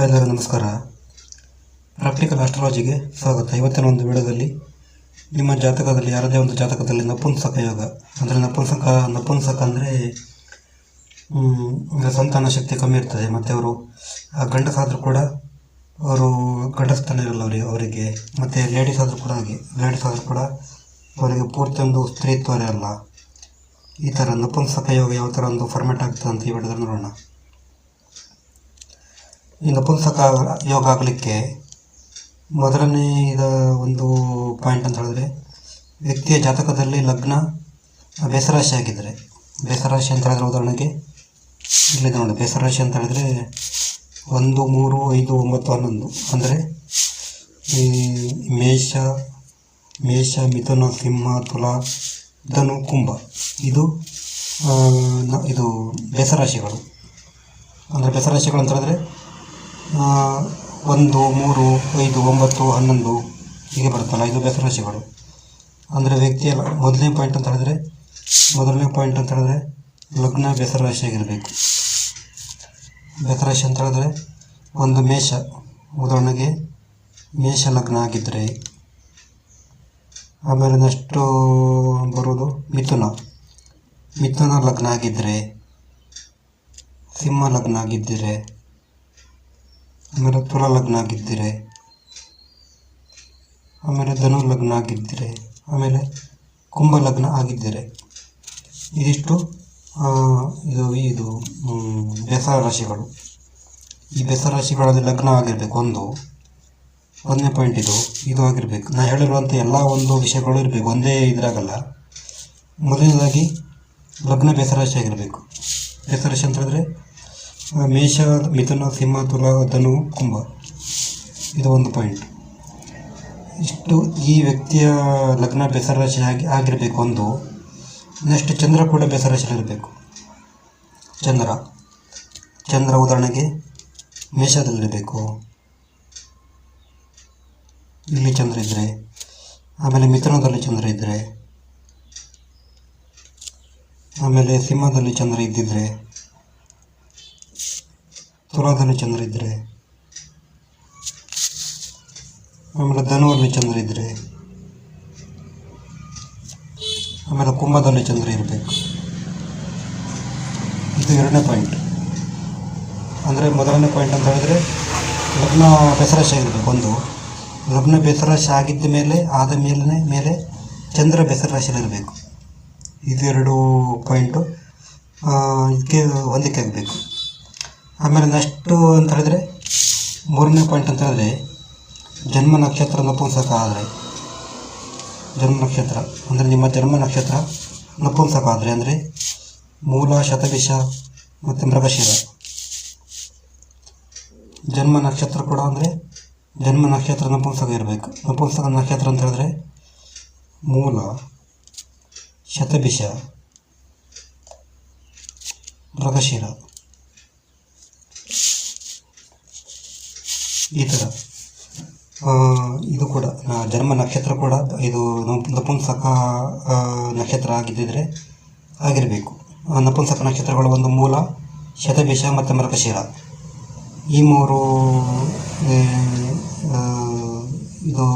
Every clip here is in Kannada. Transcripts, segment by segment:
ಎಲ್ಲರಿಗೂ ನಮಸ್ಕಾರ. ಪ್ರಾಕ್ಟಿಕಲ್ ಆಸ್ಟ್ರಾಲಜಿಗೆ ಸ್ವಾಗತ. ಇವತ್ತಿನ ಒಂದು ವಿಡಿಯೋದಲ್ಲಿ ನಿಮ್ಮ ಜಾತಕದಲ್ಲಿ, ಯಾರದೇ ಒಂದು ಜಾತಕದಲ್ಲಿ ನಪುಂಸಕ ಯೋಗ, ಅಂದರೆ ನಪುಂಸಕ ನಪುಂಸಕ ಅಂದರೆ ಸಂತಾನ ಶಕ್ತಿ ಕಮ್ಮಿ ಇರ್ತದೆ. ಮತ್ತು ಅವರು ಗಂಡಸಾದರೂ ಕೂಡ ಅವರು ಗಂಡಸ್ತಾನ ಇರಲ್ಲ ಅವರಿಗೆ ಅವರಿಗೆ. ಮತ್ತು ಲೇಡೀಸ್ ಆದರೂ ಕೂಡ ಹಾಗೆ. ಲೇಡೀಸ್ ಆದರೂ ಕೂಡ ಅವರಿಗೆ ಪೂರ್ತಿ ಒಂದು ಇರಲ್ಲ ಈ ಥರ ನಪುಂಸಕ ಯೋಗ ಯಾವ ಥರ ಒಂದು ಫಾರ್ಮೆಟ್ ಆಗ್ತದೆ ಅಂತ ಈ ವಿಡಿಯೋದಲ್ಲಿ ನೋಡೋಣ. ಈ ನಪುಂಸಕ ಯೋಗ ಆಗಲಿಕ್ಕೆ ಮೊದಲನೇ ಇದ ಒಂದು ಪಾಯಿಂಟ್ ಅಂತ ಹೇಳಿದ್ರೆ, ವ್ಯಕ್ತಿಯ ಜಾತಕದಲ್ಲಿ ಲಗ್ನ ಬೇಸರಾಶಿ ಆಗಿದ್ದರೆ. ಬೇಸರಾಶಿ ಅಂತ ಹೇಳಿದ್ರೆ ಉದಾಹರಣೆಗೆ, ಇಲ್ಲಿ ನೋಡಿ ಬೇಸರಾಶಿ ಅಂತ ಹೇಳಿದ್ರೆ ಒಂದು, ಮೂರು, ಐದು, ಒಂಬತ್ತು, ಹನ್ನೊಂದು. ಅಂದರೆ ಈ ಮೇಷ ಮೇಷ, ಮಿಥುನ, ಸಿಂಹ, ತುಲಾ, ಧನು, ಕುಂಭ. ಇದು ಇದು ಬೇಸರಾಶಿಗಳು ಅಂದರೆ ಬೇಸರಾಶಿಗಳು ಅಂತ ಹೇಳಿದ್ರೆ ಒಂದು, ಮೂರು, ಐದು, ಒಂಬತ್ತು, ಹನ್ನೊಂದು ಹೀಗೆ ಬರುತ್ತಲ್ಲ ಇದು ಬೆಸರಾಶಿಗಳು ಅಂದರೆ ವ್ಯಕ್ತಿಯ ಲ- ಮೊದಲನೇ ಪಾಯಿಂಟ್ ಅಂತ ಹೇಳಿದ್ರೆ, ಮೊದಲನೇ ಪಾಯಿಂಟ್ ಅಂತ ಹೇಳಿದ್ರೆ ಲಗ್ನ ಬೆಸರಾಶಿಯಾಗಿರಬೇಕು ಬೆಸರಾಶಿ ಅಂತ ಹೇಳಿದ್ರೆ ಒಂದು ಮೇಷ, ಉದಾಹರಣೆಗೆ ಮೇಷ ಲಗ್ನ ಆಗಿದ್ದರೆ ಆಮೇಲೆ ನೆಕ್ಸ್ಟು ಬರೋದು ಮಿಥುನ. ಮಿಥುನ ಲಗ್ನ ಆಗಿದ್ದರೆ ಸಿಂಹ ಲಗ್ನ ಆಗಿದ್ದರೆ ಆಮೇಲೆ ತುಲ ಲಗ್ನ ಆಗಿದ್ದೀರಿ ಆಮೇಲೆ ಧನು ಲಗ್ನ ಆಗಿದ್ದೀರಿ ಆಮೇಲೆ ಕುಂಭ ಲಗ್ನ ಆಗಿದ್ದೀರಿ. ಇದಿಷ್ಟು ಇದು ಇದು ಬೆಸರ ರಾಶಿಗಳು. ಈ ಬೆಸರ ರಾಶಿಗಳಲ್ಲಿ ಲಗ್ನ ಆಗಿರಬೇಕು ಒಂದು. ಒಂದನೇ ಪಾಯಿಂಟ್ ಇದು ಇದು ಆಗಿರಬೇಕು. ನಾನು ಹೇಳಿರುವಂಥ ಎಲ್ಲ ಒಂದು ವಿಷಯಗಳು ಇರಬೇಕು ಒಂದೇ ಇದ್ರಾಗಲ್ಲ. ಮೊದಲನೇದಾಗಿ ಲಗ್ನ ಬೆಸರಾಶಿ ಆಗಿರಬೇಕು. ಬೆಸರಾಶಿ ಅಂತ ಹೇಳಿದ್ರೆ ಆ, ಮೇಷ ಮಿಥುನ, ಸಿಂಹ ತುಲ ಧನು, ಕುಂಭ. ಇದು ಒಂದು ಪಾಯಿಂಟ್ ಇಷ್ಟು ಈ ವ್ಯಕ್ತಿಯ ಲಗ್ನ ಬೆಸರಾಶಿ ಆಗಿ ಆಗಿರಬೇಕು ಒಂದು. ನೆಕ್ಸ್ಟ್ ಚಂದ್ರ ಕೂಡ ಬೆಸರಾಶಿಯಲ್ಲಿರಬೇಕು ಚಂದ್ರ. ಚಂದ್ರ ಉದಾಹರಣೆಗೆ ಮೇಷದಲ್ಲಿರಬೇಕು. ಇಲ್ಲಿ ಚಂದ್ರ ಇದ್ದರೆ ಆಮೇಲೆ ಮಿಥುನದಲ್ಲಿ ಚಂದ್ರ ಇದ್ದರೆ ಆಮೇಲೆ ಸಿಂಹದಲ್ಲಿ ಚಂದ್ರ ಇದ್ದಿದ್ರೆ ತುಲಾದಲ್ಲಿ ಚಂದ್ರ ಇದ್ದರೆ ಆಮೇಲೆ ಧನುವನ್ನು ಚಂದ್ರ ಇದ್ದರೆ ಆಮೇಲೆ ಕುಂಭದಲ್ಲಿ ಚಂದ್ರ ಇರಬೇಕು. ಇದು ಎರಡನೇ ಪಾಯಿಂಟ್ ಅಂದರೆ ಮೊದಲನೇ ಪಾಯಿಂಟ್ ಅಂತ ಹೇಳಿದ್ರೆ ಲಗ್ನ ಬೆಸರಶ ಇರಬೇಕು ಒಂದು. ಲಗ್ನ ಬೆಸರಶ ಆಗಿದ್ದ ಮೇಲೆ, ಆದ ಮೇಲೆ ಮೇಲೆ ಚಂದ್ರ ಬೆಸರಶಲಿರಬೇಕು ಇದೆರಡು ಪಾಯಿಂಟು ಇದಕ್ಕೆ ಹೊಂದಿಕೆ ಆಗಬೇಕು ಆಮೇಲೆ ನೆಕ್ಸ್ಟು ಅಂತ ಹೇಳಿದ್ರೆ ಮೂರನೇ ಪಾಯಿಂಟ್ ಅಂತ ಹೇಳಿದ್ರೆ ಜನ್ಮ ನಕ್ಷತ್ರ ನಪುಂಸಕ ಆದರೆ, ಜನ್ಮ ನಕ್ಷತ್ರ, ಅಂದರೆ ನಿಮ್ಮ ಜನ್ಮ ನಕ್ಷತ್ರ ನಪುಂಸಕ ಆದರೆ ಅಂದರೆ ಮೂಲ, ಶತವಿಷ ಮತ್ತು ಮೃಗಶಿರ. ಜನ್ಮ ನಕ್ಷತ್ರ ಕೂಡ ಅಂದರೆ ಜನ್ಮ ನಕ್ಷತ್ರ ನಪುಂಸಕ ಇರಬೇಕು. ನಪುಂಸಕ ನಕ್ಷತ್ರ ಅಂತ ಹೇಳಿದ್ರೆ ಮೂಲ ಶತಭಿಷ ಮೃಗಶಿರ. ಈ ಥರ ಇದು ಕೂಡ ಜನ್ಮ ನಕ್ಷತ್ರ ಕೂಡ ಇದು ನಪುಂಸಕ ನಕ್ಷತ್ರ ಆಗಿದ್ದಿದ್ರೆ ಆಗಿರಬೇಕು. ನಪುಂಸಕ ನಕ್ಷತ್ರಗಳ ಒಂದು ಮೂಲ, ಶತಭಿಷ ಮತ್ತು ಮೃಗಶಿರ. ಈ ಮೂರು ಇದು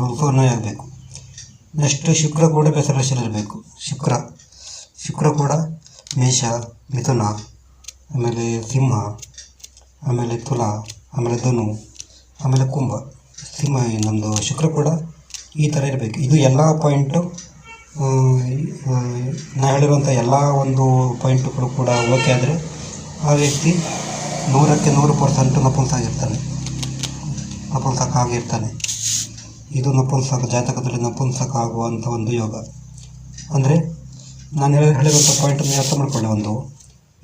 ಋತುವನ್ನೇ ಆಗಬೇಕು. ನೆಕ್ಸ್ಟ್ ಶುಕ್ರ ಕೂಡ ಬೆಸರಾಶಿಯಲ್ಲಿರಬೇಕು ಶುಕ್ರ. ಶುಕ್ರ ಕೂಡ ಮೇಷ, ಮಿಥುನ, ಆಮೇಲೆ ಸಿಂಹ, ಆಮೇಲೆ ತುಲ. ಆಮೇಲೆ ಧನು, ಆಮೇಲೆ ಕುಂಭ, ಸಿಂಹ ನಮ್ಮದು ಶುಕ್ರ ಕೂಡ ಈ ಥರ ಇರಬೇಕು. ಇದು ಎಲ್ಲ ಪಾಯಿಂಟು ನಾ ಹೇಳಿರುವಂಥ ಎಲ್ಲ ಒಂದು ಪಾಯಿಂಟುಗಳು ಕೂಡ ಓಕೆ ಆದರೆ ಆ ವ್ಯಕ್ತಿ ನೂರಕ್ಕೆ ನೂರು ಪರ್ಸೆಂಟ್ ನಪುಂಸಾಗಿರ್ತಾನೆ ನಪುಂಸಕ ಆಗಿರ್ತಾನೆ ಇದು ನಪುಂಸಕ, ಜಾತಕದಲ್ಲಿ ನಪುಂಸಕ ಆಗುವಂಥ ಒಂದು ಯೋಗ. ಅಂದರೆ ನಾನು ಹೇಳಿ ಹೇಳಿರುವಂಥ ಪಾಯಿಂಟನ್ನು ಅರ್ಥ ಮಾಡಿಕೊಳ್ಳೆ ಒಂದು.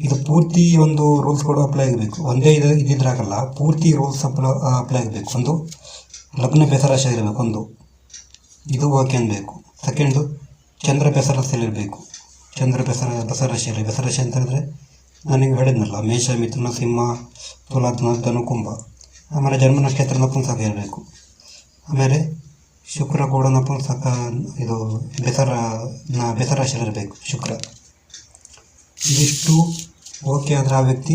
ಇದು ಪೂರ್ತಿ ಒಂದು ರೂಲ್ಸ್ಗಳು ಅಪ್ಲೈ ಆಗಬೇಕು. ಒಂದೇ ಇದು ಇದ್ದಿದ್ರಾಗಲ್ಲ ಪೂರ್ತಿ ರೂಲ್ಸ್ ಅಪ್ಲೈ ಅಪ್ಲೈ ಆಗಬೇಕು. ಒಂದು ಲಗ್ನ ಬೆಸರಾಶ ಇರಬೇಕು. ಒಂದು ಇದು ಓಕೆ ಅನ್ಬೇಕು ಸೆಕೆಂಡು ಚಂದ್ರ ಇರಬೇಕು. ಚಂದ್ರ ಬೆಸರ ಬೆಸರಾಶಿಯಲ್ಲಿ ಬೆಸರಾಶಿ ಅಂತ ಹೇಳಿದ್ರೆ ನಾನೀಗ ಹೇಳಿದ್ನಲ್ಲ, ಮೇಷ, ಮಿಥುನ, ಸಿಂಹ ತುಲಾ ಧನು, ಕುಂಭ. ಆಮೇಲೆ ಜನ್ಮ ನಕ್ಷತ್ರ ನಪುಂಸಕ ಇರಬೇಕು. ಆಮೇಲೆ ಶುಕ್ರ ಕೂಡ ನಪುಂಸಕ, ಇದು ಬೆಸರ ಬೆಸರಾಶಿಯಲ್ಲಿರಬೇಕು ಶುಕ್ರ. ಇದಿಷ್ಟು ಓಕೆ ಆದರೆ ಆ ವ್ಯಕ್ತಿ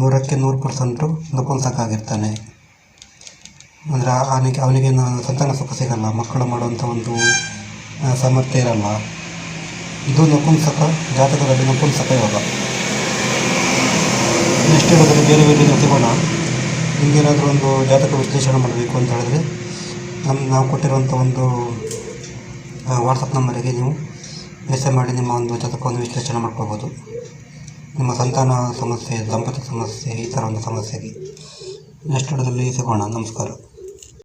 ನೂರಕ್ಕೆ ನೂರು ಪರ್ಸೆಂಟು ನಕೊಳ್ತಕ್ಕಾಗಿರ್ತಾನೆ ಅಂದರೆ ಅವನಿಗೆ ಅವನಿಗೆ ಸಂತಾನ ಸುಖ ಸಿಗಲ್ಲ, ಮಕ್ಕಳು ಮಾಡುವಂಥ ಒಂದು ಸಾಮರ್ಥ್ಯ ಇರಲ್ಲ. ಇದು ನಪುಂಸಕ ಜಾತಕದಲ್ಲಿ ನಪುಂಸಕ ಯೋಗ. ನೆಕ್ಸ್ಟ್ ಇರೋದ್ರಲ್ಲಿ ಬೇರೆ ಬೇರೆ ಸಿಗೋಣ ನಿಮಗೇನಾದರೂ ಒಂದು ಜಾತಕ ವಿಶ್ಲೇಷಣೆ ಮಾಡಬೇಕು ಅಂತ ಹೇಳಿದ್ರೆ ನಮ್ಮ ನಾವು ಕೊಟ್ಟಿರುವಂಥ ಒಂದು ವಾಟ್ಸಪ್ ನಂಬರಿಗೆ ನೀವು ಮೆಸೇಜ್ ಮಾಡಿ, ನಿಮ್ಮ ಒಂದು ಜಾತಕವನ್ನು ವಿಶ್ಲೇಷಣೆ ಮಾಡ್ಕೋಬೋದು ನಿಮ್ಮ ಸಂತಾನ ಸಮಸ್ಯೆ ದಂಪತಿ ಸಮಸ್ಯೆ ಈ ಥರ ಒಂದು ಸಮಸ್ಯೆಗೆ ನೆಕ್ಸ್ಟ್ ವಿಡಿಯೋದಲ್ಲಿ ಸಿಗೋಣ? ನಮಸ್ಕಾರ.